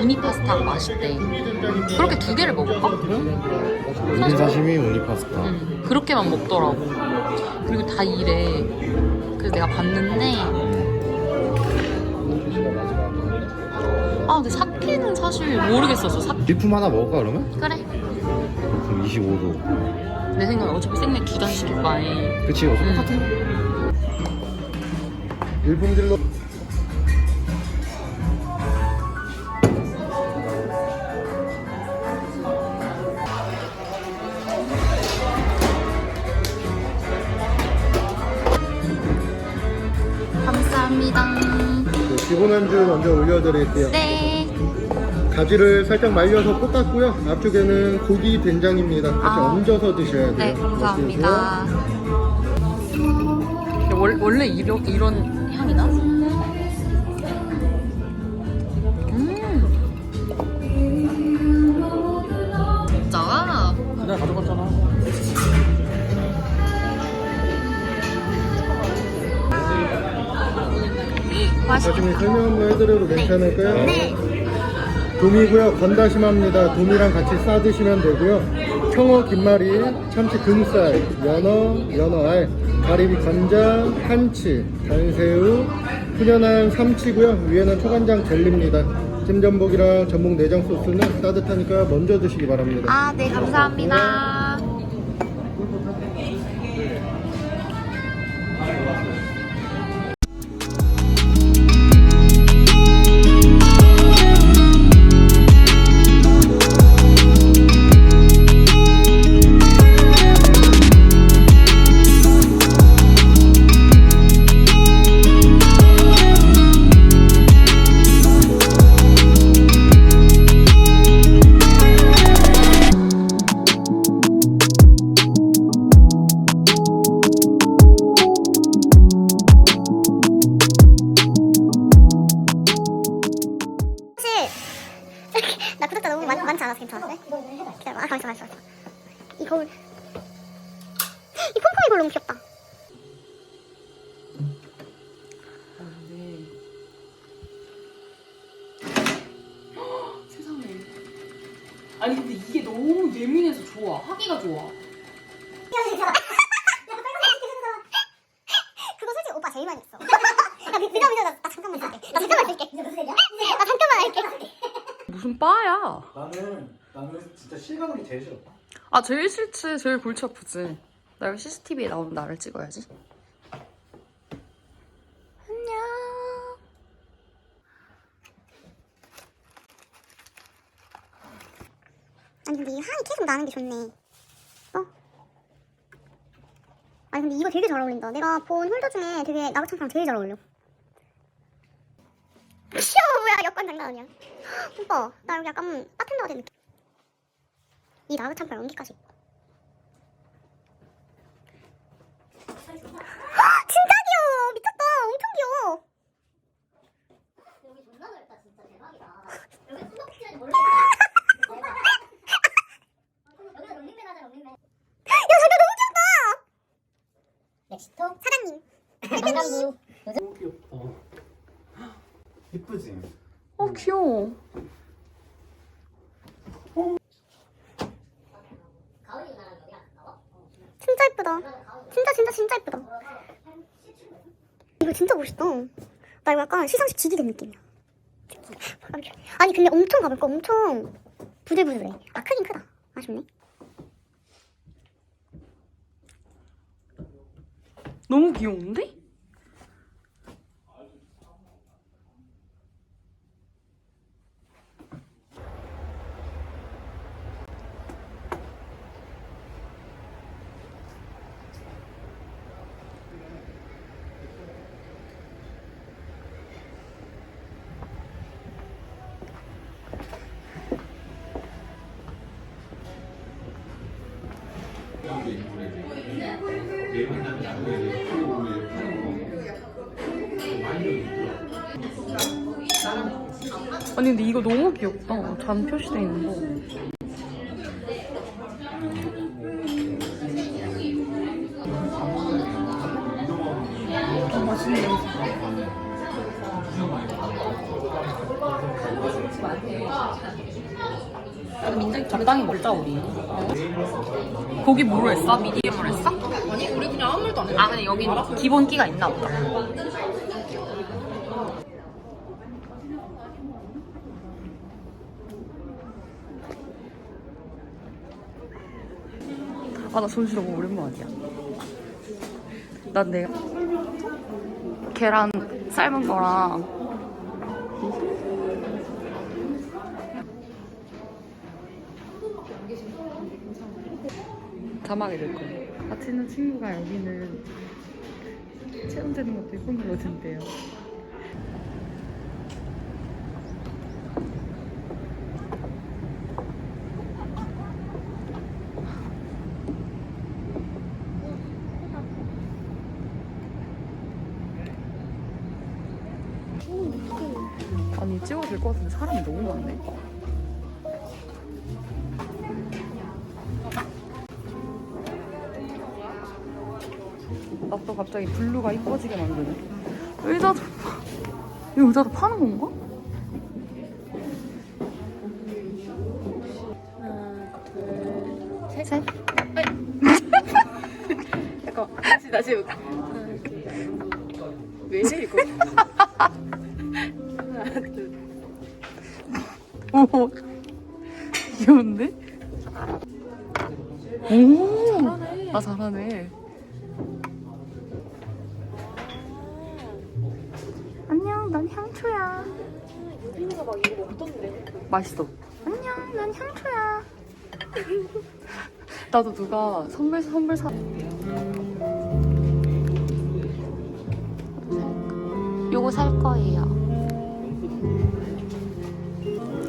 우니 파스타가 맛있대. 그렇게 두 개를 먹을까? 우린 사시미 우니 파스타. 응. 그렇게만 먹더라고. 그리고 다 이래. 그래서 내가 봤는데 아 근데 사케는 사실 모르겠었어. 사... 비품 하나 먹을까 그러면? 그래. 그럼 25도. 내 생각에 어차피 생맥 두 잔 시킬 바에 그치 어차피 응. 똑같아. 일품질로 기본 안주 먼저 올려드릴게요. 네. 가지를 살짝 말려서 볶았고요. 앞쪽에는 고기 된장입니다. 같이 아. 얹어서 드셔야 돼요. 네, 감사합니다. 원, 원래 이런, 이런 향이 나? 나중에 설명 한번 해드려도 괜찮을까요? 네. 도미고요. 건다심합니다. 도미랑 같이 싸 드시면 되고요. 청어 김말이, 참치 등살, 연어, 연어알, 가리비 간장, 한치, 단새우, 훈연한 삼치고요. 위에는 초간장 젤리입니다. 찜전복이랑 전복 내장 소스는 따뜻하니까 먼저 드시기 바랍니다. 아, 네, 감사합니다. 아니, 근데 이게 너무 예민해서 좋아. 하기가 좋아. 그거 솔직히 오빠 제일 많이 했어 야 믿어 믿어 나, 나 잠깐만 쓸게 나 잠깐만 쓸게 나 잠깐만 할게 무슨 바야? 나는 나는 진짜 실감하기 제일 싫어. 아, 제일 싫지. 제일 골치 아프지. 내가 CCTV에 나오는 나를 찍어야지. 안녕. 아니 근데 이 향이 계속 나는 게 좋네. 어? 아니 근데 이거 되게 잘 어울린다. 내가 본 홀더 중에 되게 나루창랑 제일 잘 어울려. 귀여워 뭐야. 여권 장난 아니야. 오빠 나 여기 약간 바텐더가 된 느낌. 이 나루창파 연기까지. 헉, 진짜 귀여워. 미쳤다. 엄청 귀여워 여기 존나 넓다 진짜 대박이다. 여기 숨바꼭질인지 몰라. 여기서 런닝맨 하자 런닝맨. 야 자기야 너무 귀엽다 멕시코 사장님 관광부. 너무 귀엽다. 이쁘지? 어, 귀여워. 진짜 예쁘다. 진짜 진짜 진짜 예쁘다. 이거 진짜 멋있다. 나 이거 약간 시상식 지기 된 느낌이야. 아니 근데 엄청 가볍고 엄청 부들부들해. 아 크긴 크다. 아쉽네. 너무 귀여운데? 아니 근데 이거 너무 귀엽다. 잔 표시돼 있는 거. 아, 맛있네. 적당히 먹자 우리. 고기 뭐로 했어? 미디움으로 했어? 그냥 아무 말도 안 했어. 아 근데 여기 기본 끼가 있나 보다. 아 나 손실 너무 오랜만이야. 난 내가 계란 삶은 거랑 자막이 될 거예요. 같이 있는 친구가 여기는 체온되는 것도 예쁜 걸로 든대요. 아니 찍어도 될것 같은데 사람이 너무 많네. 또 갑자기 블루가 이뻐지게 만드네. 의자도 이 의자도 파는 건가? 하나, 둘, 셋. 잠깐 다시 다시 왜 이래 이거? 하나 둘. 오 귀여운데? 오, 나 잘하네. 안녕, 난 향초야. 이거 막 이거 먹던데. 맛있어. 안녕, 난 향초야. 나도 누가 선물 선물 사. 요거 살 거예요.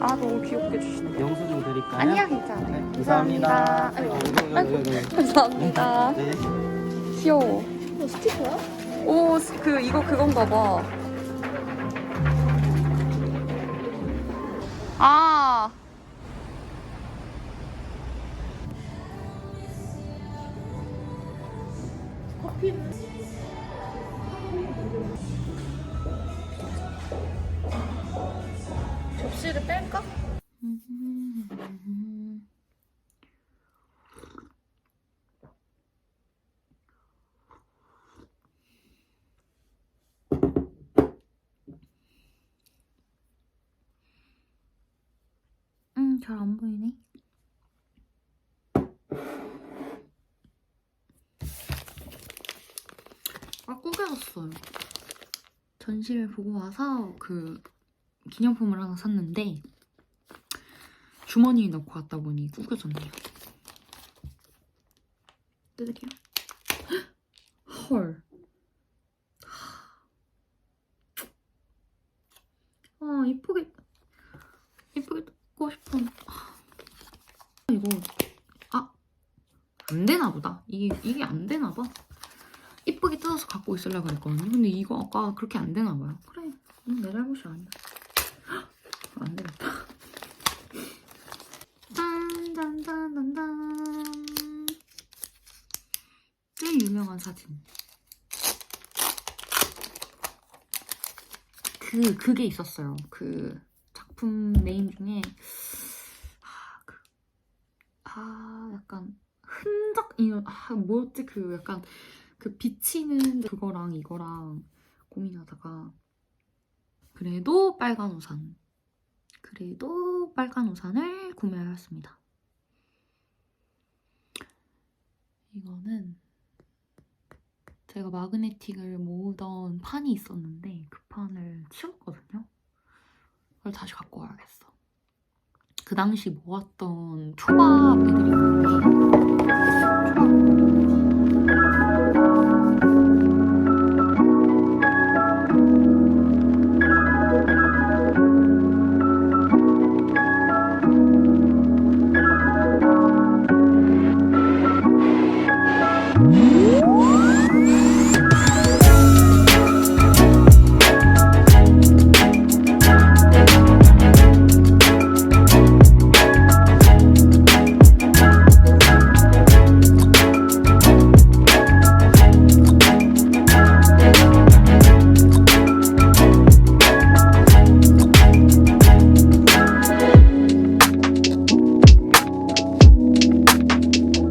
아 너무 귀엽게 주시네. 영수 좀 드릴까요? 아니야 괜찮아. 감사합니다. 아이고, 아이고, 아이고, 아이고. 감사합니다. 네. 귀여워. 이거 스티커야? 오, 그 이거 그건가 봐. 아. 접시 잘 안 보이네. 아, 구겨졌어요. 전시를 보고 와서 그 기념품을 하나 샀는데 주머니에 넣고 왔다 보니 구겨졌네요. 뜯을게요. 헐. 아, 이쁘게, 이쁘게 뜯고 싶은. 이거, 아, 안 되나 보다. 이게, 이게 안 되나 봐. 이쁘게 뜯어서 갖고 있으려고 그랬거든요. 근데 이거 아까 그렇게 안 되나 봐요. 그래, 음, 내 잘못이 아니야. 헉, 안 되겠다. 짠짠짠짠짠. 꽤 유명한 사진. 그 그게 있었어요. 그 작품 네임 중에 아, 그, 아 약간 흔적 이런 아 뭐였지 그 약간 그 비치는 그거랑 이거랑 고민하다가 그래도 빨간 우산 그래도 빨간 우산을 구매하였습니다. 이거는 제가 마그네틱을 모으던 판이 있었는데 그 판을 치웠거든요. 그걸 다시 갖고 와야겠어. 그 당시 모았던 초밥 애들이 있는데 초밥